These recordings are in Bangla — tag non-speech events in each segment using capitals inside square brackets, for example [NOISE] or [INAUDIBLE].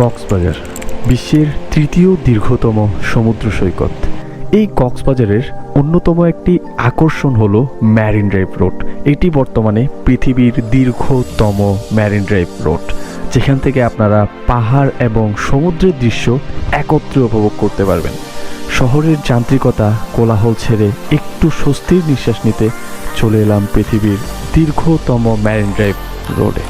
কক্সবাজার, বিশ্বের তৃতীয় দীর্ঘতম সমুদ্র সৈকত। এই কক্সবাজারের অন্যতম একটি আকর্ষণ হল ম্যারিন ড্রাইভ রোড এটি বর্তমানে পৃথিবীর দীর্ঘতম ম্যারিন ড্রাইভ রোড যেখান থেকে আপনারা পাহাড় এবং সমুদ্রের দৃশ্য একত্রে উপভোগ করতে পারবেন। শহরের যান্ত্রিকতা কোলাহল ছেড়ে একটু স্বস্তির নিঃশ্বাস নিতে চলে এলাম পৃথিবীর দীর্ঘতম ম্যারিন ড্রাইভ রোডে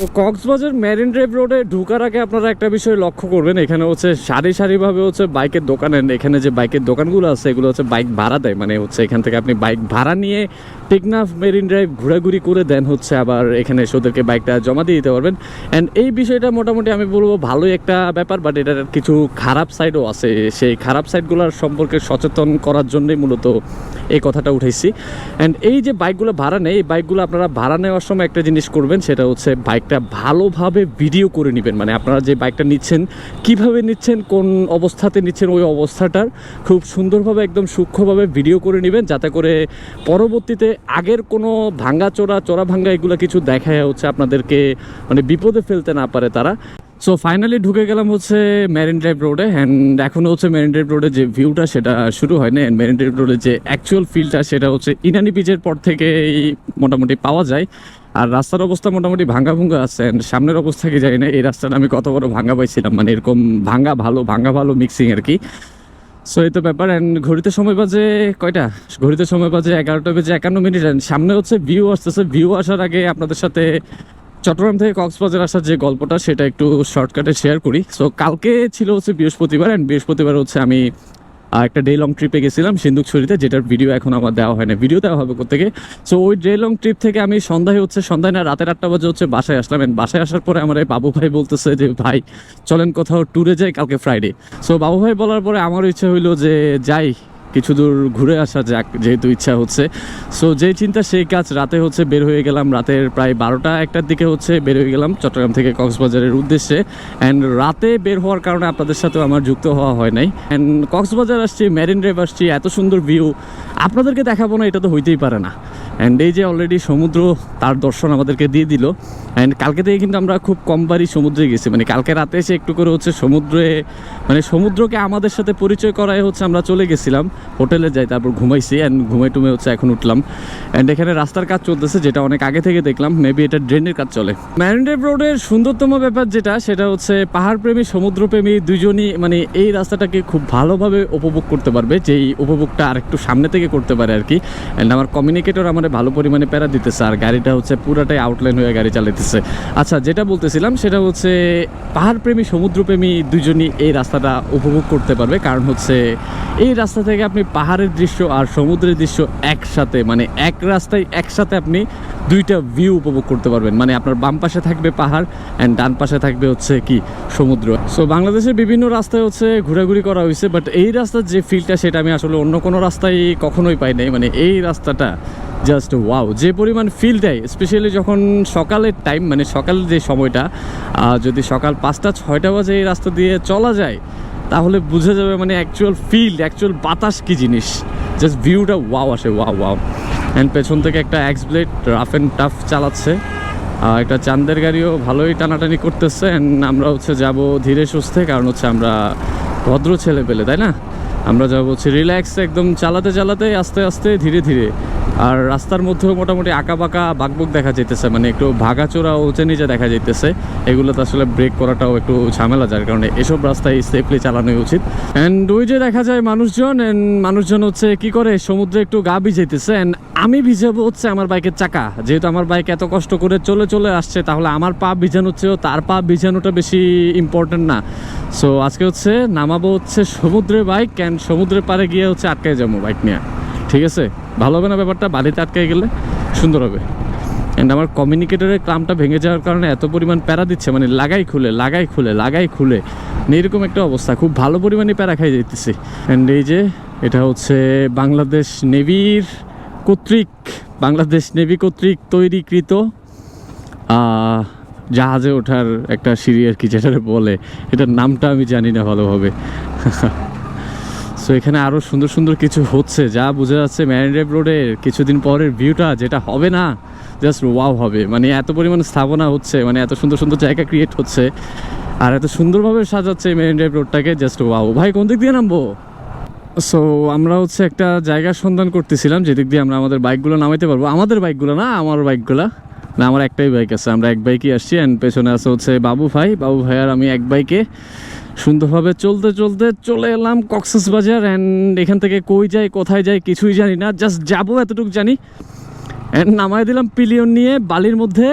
তো কক্সবাজার মেরিন ড্রাইভ রোডে ঢুকার আগে আপনারা একটা বিষয় লক্ষ্য করবেন। এখানে হচ্ছে সারি সারিভাবে হচ্ছে বাইকের দোকান এখানে যে বাইকের দোকানগুলো আছে, এগুলো হচ্ছে বাইক ভাড়া দেয়। মানে হচ্ছে এখান থেকে আপনি বাইক ভাড়া নিয়ে টেকনাফ মেরিন ড্রাইভ ঘোরাঘুরি করে দেন হচ্ছে আবার এখানে এসে ওদেরকে বাইকটা জমা দিয়ে দিতে পারবেন। অ্যান্ড এই বিষয়টা মোটামুটি আমি বলব ভালোই একটা ব্যাপার বাট এটার কিছু খারাপ সাইডও আছে। সেই খারাপ সাইডগুলোর সম্পর্কে সচেতন করার জন্যই মূলত এই কথাটা উঠাইছি অ্যান্ড এই যে বাইকগুলো ভাড়া নেয়, এই বাইকগুলো আপনারা ভাড়া নেওয়ার সময় একটা জিনিস করবেন, সেটা হচ্ছে বাইকটা ভালোভাবে ভিডিও করে নেবেন। মানে আপনারা যে বাইকটা নিচ্ছেন, কীভাবে নিচ্ছেন, কোন অবস্থাতে নিচ্ছেন ওই অবস্থাটার খুব সুন্দরভাবে, একদম সূক্ষ্মভাবে ভিডিও করে নেবেন, যাতে করে পরবর্তীতে আগের কোনো ভাঙ্গা চোরা চোরা ভাঙ্গা এগুলো কিছু দেখা হচ্ছে, আপনাদেরকে মানে বিপদে ফেলতে না পারে তারা। সো ফাইনালি ঢুকে গেলাম হচ্ছে মেরিন ড্রাইভ রোডে অ্যান্ড এখনও হচ্ছে মেরিন ড্রাইভ রোডে যে ভিউটা সেটা শুরু হয় না মেরিন ড্রাইভ রোডে যে অ্যাকচুয়াল ফিলটা সেটা হচ্ছে ইনানি বিচের পর থেকে মোটামুটি পাওয়া যায়। আর রাস্তার অবস্থা মোটামুটি ভাঙ্গা ভুঙ্গা আছে সামনের অবস্থা কি জানি না, এই রাস্তাটা আমি কত বড় ভাঙ্গা পাইছিলাম মানে এরকম ভাঙ্গা ভালো ভাঙ্গা ভালো মিক্সিং আর কি। সো এই তো ব্যাপার অ্যান্ড ঘড়িতে সময় বাজে কয়টা? ঘড়িতে সময় বাজে এগারোটা বেজে একান্ন মিনিট and সামনে হচ্ছে ভিউ আসতেছে। ভিউ আসার আগে আপনাদের সাথে চট্টগ্রাম থেকে কক্সবাজার আসার যে গল্পটা, সেটা একটু শর্টকাটে শেয়ার করি। সো কালকে ছিল হচ্ছে বৃহস্পতিবার অ্যান্ড বৃহস্পতিবার হচ্ছে আমি একটা ডে লং ট্রিপে গেছিলাম সিন্ধুকছড়িতে, যেটার ভিডিও এখন আমার দেওয়া হয় না ভিডিও দেওয়া হবে কোথেকে সো ওই ডে লং ট্রিপ থেকে আমি সন্ধ্যায় হচ্ছে, সন্ধ্যায় না, রাতের আটটা বাজে হচ্ছে বাসায় আসলাম and বাসায় আসার পরে আমার এই বাবু ভাই বলতেছে যে, ভাই, চলেন কোথাও ট্যুরে যাই কালকে ফ্রাইডে সো বাবু ভাই বলার পরে আমার ইচ্ছে হইল যে, যাই কিছু দূর ঘুরে আসা যাক, যেহেতু ইচ্ছা হচ্ছে। সো যে চিন্তা, সেই কাজ রাতে হচ্ছে বের হয়ে গেলাম। রাতের প্রায় বারোটা, একটার দিকে হচ্ছে বের হয়ে গেলাম চট্টগ্রাম থেকে কক্সবাজারের উদ্দেশ্যে। অ্যান্ড রাতে বের হওয়ার কারণে আপনাদের সাথেও আমার যুক্ত হওয়া হয় নাই। অ্যান্ড কক্সবাজার আসছি মেরিন ড্রাইভ আসছি, এত সুন্দর ভিউ আপনাদেরকে দেখাবো না, এটা তো হইতেই পারে না। অ্যান্ড এই যে অলরেডি সমুদ্র, তার দর্শন আমাদেরকে দিয়ে দিল। অ্যান্ড কালকে থেকে কিন্তু আমরা খুব কম কমবারই সমুদ্রে গেছি। মানে কালকে রাতে এসে একটু করে হচ্ছে সমুদ্রে মানে সমুদ্রকে আমাদের সাথে পরিচয় করায় হচ্ছে আমরা চলে গেছিলাম। হোটেলে যাই, তারপর ঘুমাইছি অ্যান্ড ঘুমাই টুমে হচ্ছে এখন উঠলাম। অ্যান্ড এখানে রাস্তার কাজ চলতেছে, যেটা অনেক আগে থেকে দেখলাম। মেবি এটা ড্রেনের কাজ চলে। ম্যারিনড্রাইভ রোডের সুন্দরতম ব্যাপার যেটা, সেটা হচ্ছে পাহাড়প্রেমী, সমুদ্রপ্রেমী দুজনই মানে এই রাস্তাটাকে খুব ভালোভাবে উপভোগ করতে পারবে। যেই উপভোগটা আর একটু সামনে থেকে করতে পারে আর কি। অ্যান্ড আমার কমিউনিকেটর আমার ভালো পরিমাণে প্যারা দিতেছে আর গাড়িটা হচ্ছে পুরাটাই আউটলাইন হয়ে গাড়ি চালাইতেছে। আচ্ছা যেটা বলতেছিলাম সেটা হচ্ছে পাহাড়প্রেমী, সমুদ্রপ্রেমী দুজনই এই রাস্তাটা উপভোগ করতে পারবে। কারণ হচ্ছে এই রাস্তা থেকে আপনি পাহাড়ের দৃশ্য আর সমুদ্রের দৃশ্য একসাথে মানে এক রাস্তায় একসাথে আপনি দুইটা ভিউ উপভোগ করতে পারবেন। মানে আপনার বাম পাশে থাকবে পাহাড় অ্যান্ড ডান পাশে থাকবে হচ্ছে কি সমুদ্র। সো বাংলাদেশের বিভিন্ন রাস্তায় হচ্ছে ঘোরাঘুরি করা হয়েছে বাট এই রাস্তার যে ফিলটা সেটা আমি আসলে অন্য কোনো রাস্তায় কখনোই পাই নাই। মানে এই রাস্তাটা জাস্ট ওয়াও যে পরিমাণ ফিল দেয় স্পেশালি যখন সকালের টাইম মানে সকালের যে সময়টা যদি সকাল পাঁচটা, ছয়টা বাজে এই রাস্তা দিয়ে চলা যায়, তাহলে বুঝে যাবে মানে অ্যাকচুয়াল ফিল অ্যাকচুয়াল বাতাস কি জিনিস। জাস্ট ভিউটা ওয়াও আসে ওয়াও ওয়াও অ্যান্ড পেছন থেকে একটা X blade rough and tough চালাচ্ছে। একটা চান্দের গাড়িও ভালোই টানাটানি করতেছে অ্যান্ড আমরা হচ্ছে যাব ধীরে সুস্থে, কারণ হচ্ছে আমরা ভদ্র ছেলে পেলে, তাই না? আমরা যাব হচ্ছে রিল্যাক্স একদম চালাতে চালাতে, আস্তে আস্তে ধীরে ধীরে। আর রাস্তার মধ্যেও মোটামুটি আঁকা বাঁকা বাকবুক দেখা যাইতেছে মানে একটু ভাগাচোরা উঁচে নিচে দেখা যাইতেছে। এগুলোতে আসলে ব্রেক করাটাও একটু ঝামেলা, যার কারণে এসব রাস্তায় সেফলি চালানোই উচিত। অ্যান্ড ওই যে দেখা যায় মানুষজন অ্যান্ড মানুষজন হচ্ছে কি করে, সমুদ্রে একটু গা ভিজাইতেছে। অ্যান্ড আমি ভিজাবো হচ্ছে আমার বাইকের চাকা। যেহেতু আমার বাইক এত কষ্ট করে চলে চলে আসছে, তাহলে আমার পা ভিজানোর চেয়েও তার পা ভিজানোটা বেশি ইম্পর্টেন্ট না। সো আজকে হচ্ছে নামাবো হচ্ছে সমুদ্রে বাইক অ্যান্ড সমুদ্রের পাড়ে গিয়ে হচ্ছে আটকায় যাব বাইক নিয়ে। ঠিক আছে? ভালো হবে না ব্যাপারটা? বাড়িতে আটকায় গেলে সুন্দর হবে। অ্যান্ড আমার কমিউনিকেটরের ক্লামটা ভেঙে যাওয়ার কারণে এত পরিমাণ প্যারা দিচ্ছে মানে লাগাই খুলে লাগাই খুলে লাগাই খুলে। মানে এরকম একটা অবস্থা। খুব ভালো পরিমাণে প্যারা খাই যাইতেছি অ্যান্ড এই যে, এটা হচ্ছে বাংলাদেশ নেভির কর্তৃক, বাংলাদেশ নেভি কর্তৃক তৈরিকৃত জাহাজে ওঠার একটা সিঁড়ি আর কি যেটা বলে। এটার নামটা আমি জানি না ভালোভাবে। [LAUGHS] সো এখানে আরও সুন্দর সুন্দর কিছু হচ্ছে, যা বোঝা যাচ্ছে ম্যারিন ড্রাইভ রোডের কিছুদিন পরের ভিউটা যেটা হবে না জাস্ট ওয়াও হবে। মানে এত পরিমাণ স্থাপনা হচ্ছে মানে এত সুন্দর সুন্দর জায়গা ক্রিয়েট হচ্ছে, আর এত সুন্দরভাবে সাজাচ্ছে মেরিন ড্রাইভ রোডটাকে জাস্ট ওয়াও ভাই, কোন দিক দিয়ে নামবো? সো আমরা হচ্ছে একটা জায়গার সন্ধান করতেছিলাম, যেদিক দিয়ে আমরা আমাদের বাইকগুলো নামাইতে পারব। আমাদের বাইকগুলো না, আমার বাইকগুলো না, আমার একটাই বাইক আছে। আমরা এক বাইকই আসছি অ্যান্ড পেছনে আছে হচ্ছে বাবু ভাই। বাবু ভাই আর আমি এক বাইকে সুন্দরভাবে চলতে চলতে চলে এলাম কক্সেস বাজার অ্যান্ড এখান থেকে কই যাই, কোথায় যাই কিছুই জানি না। জাস্ট যাব এতটুকু জানি। অ্যান্ড নামাই দিলাম পিলিয়ন নিয়ে বালির মধ্যে।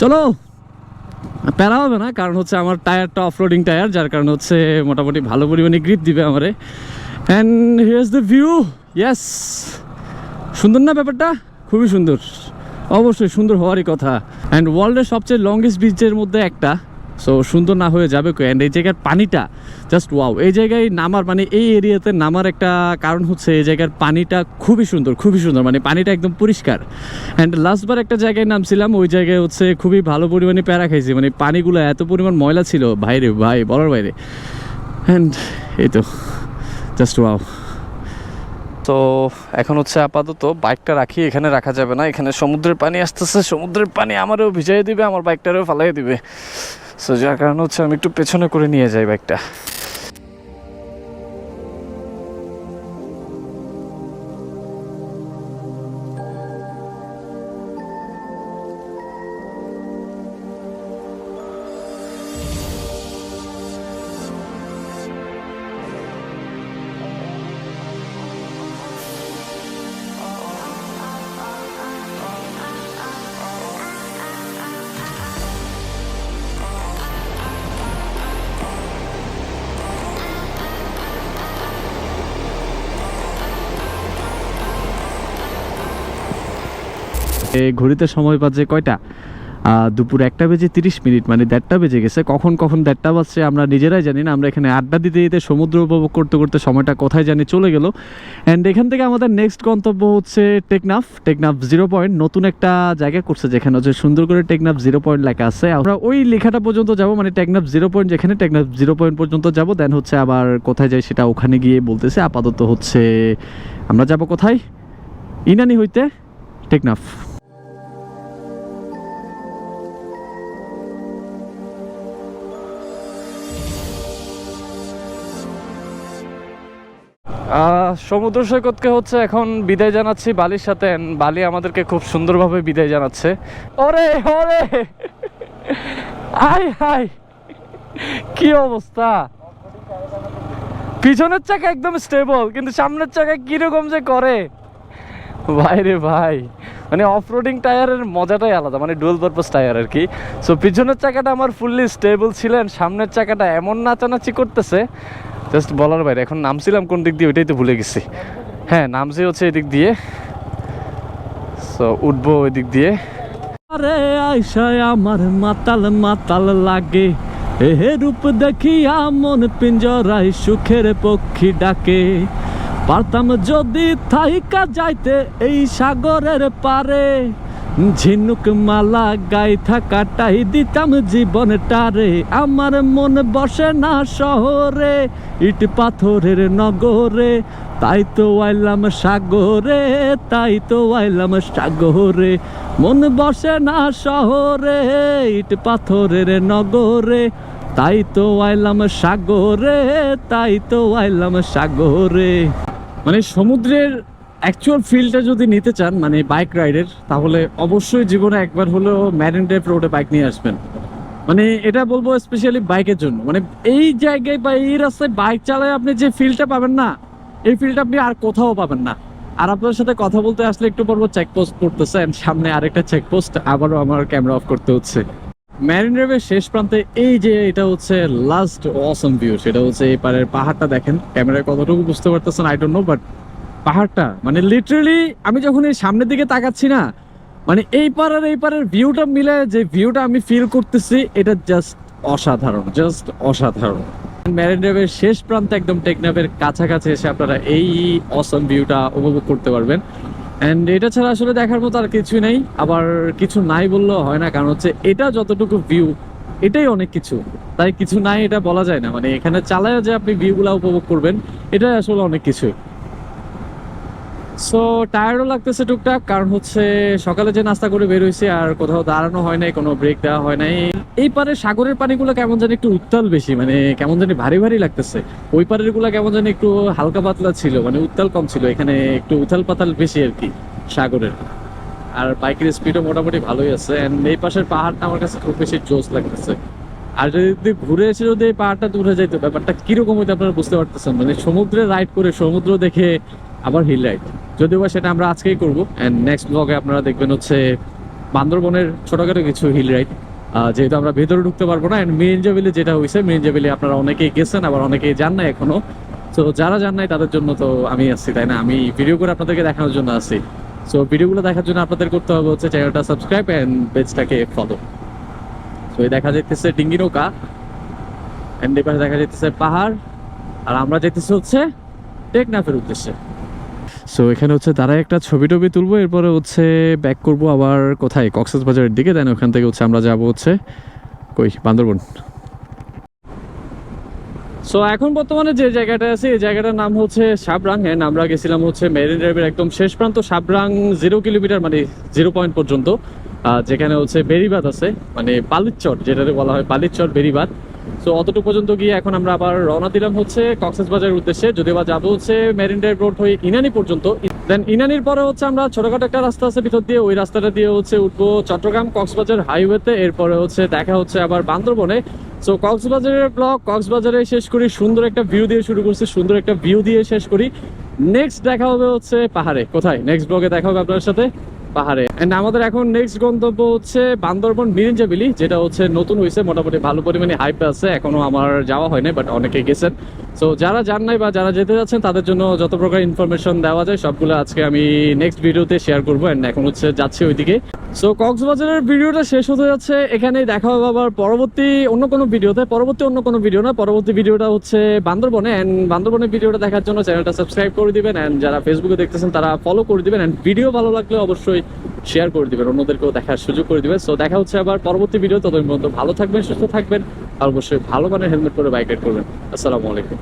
চলো। প্যারা হবে না, কারণ হচ্ছে আমার টায়ারটা অফরোডিং টায়ার, যার কারণে হচ্ছে মোটামুটি ভালো পরিমাণে গ্রিপ দিবে আমারে। অ্যান্ড হিয়ার্স দ্য ভিউ ইয়াস সুন্দর না ব্যাপারটা? খুবই সুন্দর। অবশ্যই সুন্দর হওয়ারই কথা। অ্যান্ড ওয়ার্ল্ডের সবচেয়ে লংগেস্ট বিচের মধ্যে একটা। সো সুন্দর না হয়ে যাবে কো অ্যান্ড এই জায়গার পানিটা জাস্ট ওয়াও এই জায়গায় নামার মানে এই এরিয়াতে নামার একটা কারণ হচ্ছে এই জায়গার পানিটা খুবই সুন্দর খুবই সুন্দর। মানে পানিটা একদম পরিষ্কার। অ্যান্ড লাস্টবার একটা জায়গায় নামছিলাম, ওই জায়গায় হচ্ছে খুবই ভালো পরিমাণে প্যারা খাইছি। মানে পানিগুলো এত পরিমাণ ময়লা ছিল, ভাইরে, ভাই, বলার বাইরে। অ্যান্ড এই তো জাস্ট ওয়াও তো এখন হচ্ছে আপাতত বাইকটা রাখি, এখানে রাখা যাবে না। এখানে সমুদ্রের পানি আসতেছে, সমুদ্রের পানি আমারও ভিজাই দিবে, আমার বাইকটারও ফালাই দিবে। সো যার কারণে হচ্ছে আমি একটু পেছনে করে নিয়ে যাই বাইকটা। ঘড়িতে সময় বাজে কয়টা? দুপুর একটা বেজে তিরিশ মিনিট মানে দেড়টা বেজে গেছে। কখন কখন দেড়টা বাজছে আমরা নিজেরাই জানি না। আমরা এখানে আড্ডা দিতে দিতে সমুদ্র উপভোগ করতে করতে সময়টা কোথায় জানি চলে গেল। অ্যান্ড এখান থেকে আমাদের নেক্সট গন্তব্য হচ্ছে টেকনাফ। টেকনাফ জিরো পয়েন্ট নতুন একটা জায়গা করছে যেখানে হচ্ছে সুন্দর করে টেকনাফ জিরো পয়েন্ট লেখা আছে। আমরা ওই লেখাটা পর্যন্ত যাব মানে টেকনাফ জিরো পয়েন্ট যেখানে টেকনাফ জিরো পয়েন্ট পর্যন্ত যাব দেন হচ্ছে আবার কোথায় যাই সেটা ওখানে গিয়ে বলতেছে। আপাতত হচ্ছে আমরা যাব কোথায়? ইনানি হইতে টেকনাফ। সমুদ্র সৈকতকে হচ্ছে এখন বিদায় জানাচ্ছি বালির সাথে। বালি আমাদেরকে খুব সুন্দরভাবে বিদায় জানাচ্ছে। ওরে ওরে! আই হাই! কি অবস্থা? পিছনের চাকা একদম স্টেবল কিন্তু সামনের চাকা কীরকম যে করে? ভাই রে ভাই মানে অফরোডিং টায়ারের মজাটাই আলাদা মানে ডুয়েল পারপাস টায়ার আর কি। সো পিছনের চাকাটা আমার ফুললি স্টেবল ছিলেন, সামনের চাকাটা এমন নাচানাচি করতেছে জাস্ট বলার বাইরে, এখন নামছিলাম কোন দিক দিয়ে, ওইটাই তো ভুলে গেছি। হ্যাঁ নামছি হচ্ছে এদিক দিয়ে। সো উঠবো ওই দিক দিয়ে। আরে আয়সায় আমার মাতাল মাতাল লাগে। এহে রূপ দেখিয়া মন পিঞ্জরাই সুখের পক্ষী ডাকে। পারতাম যদি থাইকা যাইতে এই সাগরের পারে। ঝিনুক মালা গাই থাকাটাই দিতাম জীবনটারে আমার মন বসে না শহরে, ইট পাথরের নগরে। তাই তো আইলাম সাগরে, তাই তো আইলাম সাগরে। মন বসে না শহরে, ইট পাথরের নগরে। তাই তো আইলাম সাগরে, তাই তো আইলাম সাগরে। মানে সমুদ্রের অ্যাকচুয়াল ফিলটা যদি নিতে চান মানে বাইক রাইডের তাহলে অবশ্যই জীবনে একবার হলেও ম্যারিন ড্রাইভ রোডে বাইক নিয়ে আসবেন। মানে এটা বলব স্পেশালি বাইকের জন্য। মানে এই জায়গায় বা এই রাস্তায় বাইক চালায় আপনি যে ফিলটা পাবেন না, এই ফিলটা আপনি আর কোথাও পাবেন না। আর আপনার সাথে কথা বলতে আসলে একটু পর চেকপোস্ট করতেছে সামনে আরেকটা চেকপোস্ট আবারও আমার ক্যামেরা অফ করতে হচ্ছে। ম্যারিন ড্রাইভের শেষ প্রান্তে এই যে এটা হচ্ছে লাস্ট অসম ভিউ সেটা হচ্ছে এই পাহাড়টা দেখেন। ক্যামেরায় কতটুকু বুঝতে পারতেছেন আই ডোন্ট নো বাট পাহাড়টা মানে লিটারালি আমি যখন এই সামনের দিকে তাকাচ্ছি না মানে এই পার আর এই পারের ভিউটা মিলে যে ভিউটা আমি ফিল করতেছি, এটা জাস্ট অসাধারণ জাস্ট অসাধারণ। ম্যারিন ড্রাইভের শেষ প্রান্তে একদম টেকনাফের কাছাকাছি এসে আপনারা এই অসম ভিউটা উপভোগ করতে পারবেন। অ্যান্ড এটা ছাড়া আসলে দেখার মতো আর কিছু নেই, আবার কিছু নাই বললেও হয় না, কারণ হচ্ছে এটা যতটুকু ভিউ এটাই অনেক কিছু। তাই কিছু নাই এটা বলা যায় না মানে এখানে চালায় যে আপনি ভিউগুলা উপভোগ করবেন, এটাই আসলে অনেক কিছু সো টায়ার্ডও লাগতেছে টুকটাক, কারণ হচ্ছে সকালে যে নাস্তা করে বের হয়েছে আর কোথাও দাঁড়ানো হয় নাই, কোনো ব্রেক দেওয়া হয় নাই। এই পারে সাগরের পানিগুলো কেমন জানি একটু উত্তাল বেশি মানে কেমন জানি ভারী ভারী লাগতেছে। ওই পারেরগুলা কেমন জানি একটু হালকা পাতলা ছিল মানে উত্তাল কম ছিল, এখানে একটু উথাল পাতাল বেশি আর কি, সাগরের। আর বাইকের স্পিডও মোটামুটি ভালোই আছে এন্ড এই পাশের পাহাড়টা আমার কাছে খুব বেশি জোস লাগতেছে। আর যদি ঘুরে এসে যদি পাহাড়টা দূরে যাইতো ব্যাপারটা কীরকম হইতে আপনারা বুঝতে পারতেছেন? মানে সমুদ্রে রাইড করে সমুদ্র দেখে আবার হিল রাইড যদিও বা সেটা আমরা আজকেই করব। অ্যান্ড নেক্সট ব্লগে আপনারা দেখবেন হচ্ছে বান্দরবনের ছোটোখাটো কিছু হিল রাইড যেহেতু আমরা ভেতরে ঢুকতে পারব না অ্যান্ড মিরিঞ্জাবিলি যেটা হয়েছে মিরিঞ্জাবিলি আপনারা অনেকেই গেছেন, আবার অনেকেই যান না এখনও তো যারা যান নাই তাদের জন্য তো আমি আসছি তাই না? আমি ভিডিও করে আপনাদেরকে দেখানোর জন্য আসি সো ভিডিওগুলো দেখার জন্য আপনাদের করতে হবে হচ্ছে চ্যানেলটা সাবস্ক্রাইব অ্যান্ড পেজটাকে ফলো তো এই দেখা যাইতেছে ডিঙ্গি নৌকা অ্যান্ড এপাশে দেখা যাইতেছে পাহাড়। আর আমরা যেতেছি হচ্ছে টেকনাফের উদ্দেশ্যে। সো এখানে হচ্ছে তারা একটা ছবি টবি তুলবো, এরপরে হচ্ছে ব্যাক করব আবার কোথায়? কক্সেস বাজারের দিকে দেন ওখান থেকে হচ্ছে আমরা যাব হচ্ছে কই? বান্দরবন। সো এখন বর্তমানে যে জায়গাটা আছে, এই জায়গাটার নাম হচ্ছে সাবরাং। হ্যাঁ আমরা গেছিলাম হচ্ছে মেরিন ড্রাইভের একদম শেষ প্রান্ত, সাবরাং জিরো কিলোমিটার মানে জিরো পয়েন্ট পর্যন্ত। যেখানে হচ্ছে বেরিবাদ আছে মানে বালিচর যেটাতে বলা হয় বালিচর বেরিবাদ সো অতটুকু পর্যন্ত গিয়ে এখন আমরা আবার রওনা দিলাম হচ্ছে কক্সেস বাজারের উদ্দেশ্যে। যদিও বা যাব হচ্ছে মেরিন ড্রাইভ রোড হয়ে ইনানি পর্যন্ত। দেন ইনানির পরে হচ্ছে আমরা ছোটখাটো একটা রাস্তা আছে ভিতর দিয়ে। ওই রাস্তাটা দিয়ে হচ্ছে উঠবো চট্টগ্রাম কক্সবাজার হাইওয়েতে। এরপরে হচ্ছে দেখা হচ্ছে আবার বান্দরবনে। সো কক্সবাজারের ব্লগ কক্সবাজারে শেষ করি। সুন্দর একটা ভিউ দিয়ে শুরু করছি। সুন্দর একটা ভিউ দিয়ে শেষ করি। নেক্সট দেখা হবে হচ্ছে পাহাড়ে। কোথায়? নেক্সট ব্লগে দেখা হবে আপনার সাথে। পাহাড়ে। এন্ড আমাদের এখন নেক্সট গন্তব্য হচ্ছে বান্দরবন মিরিঞ্জাবিলি যেটা হচ্ছে নতুন হয়েছে মোটামুটি ভালো পরিমাণে হাইপ আছে, এখনও আমার যাওয়া হয় নাই বাট অনেকে গেছেন। সো যারা যান নাই বা যারা যেতে যাচ্ছেন, তাদের জন্য যত প্রকার ইনফরমেশন দেওয়া যায়, সবগুলো আজকে আমি নেক্সট ভিডিওতে শেয়ার করব এন্ড এখন হচ্ছে যাচ্ছি ওইদিকে। সো কক্সবাজারের ভিডিওটা শেষ হতে যাচ্ছে, এখানেই দেখা হবে আবার পরবর্তী অন্য কোনো ভিডিওতে পরবর্তী অন্য কোনো ভিডিও না, পরবর্তী ভিডিওটা হচ্ছে বান্দরবনে অ্যান্ড বান্দরবনের ভিডিওটা দেখার জন্য চ্যানেলটা সাবস্ক্রাইব করে দিবেন অ্যান্ড যারা ফেসবুকে দেখতেছেন, তারা ফলো করে দিবেন এন্ড ভিডিও ভালো লাগলে অবশ্যই শেয়ার করে দিবেন, অন্যদেরকেও দেখার সুযোগ করে দিবেন। সো দেখা হচ্ছে আবার পরবর্তী ভিডিও ততদিন পর্যন্ত ভালো থাকবেন, সুস্থ থাকবেন, আর অবশ্যই ভালো মানের হেলমেট পরে বাইক রাইড করবেন। আসসালামু আলাইকুম।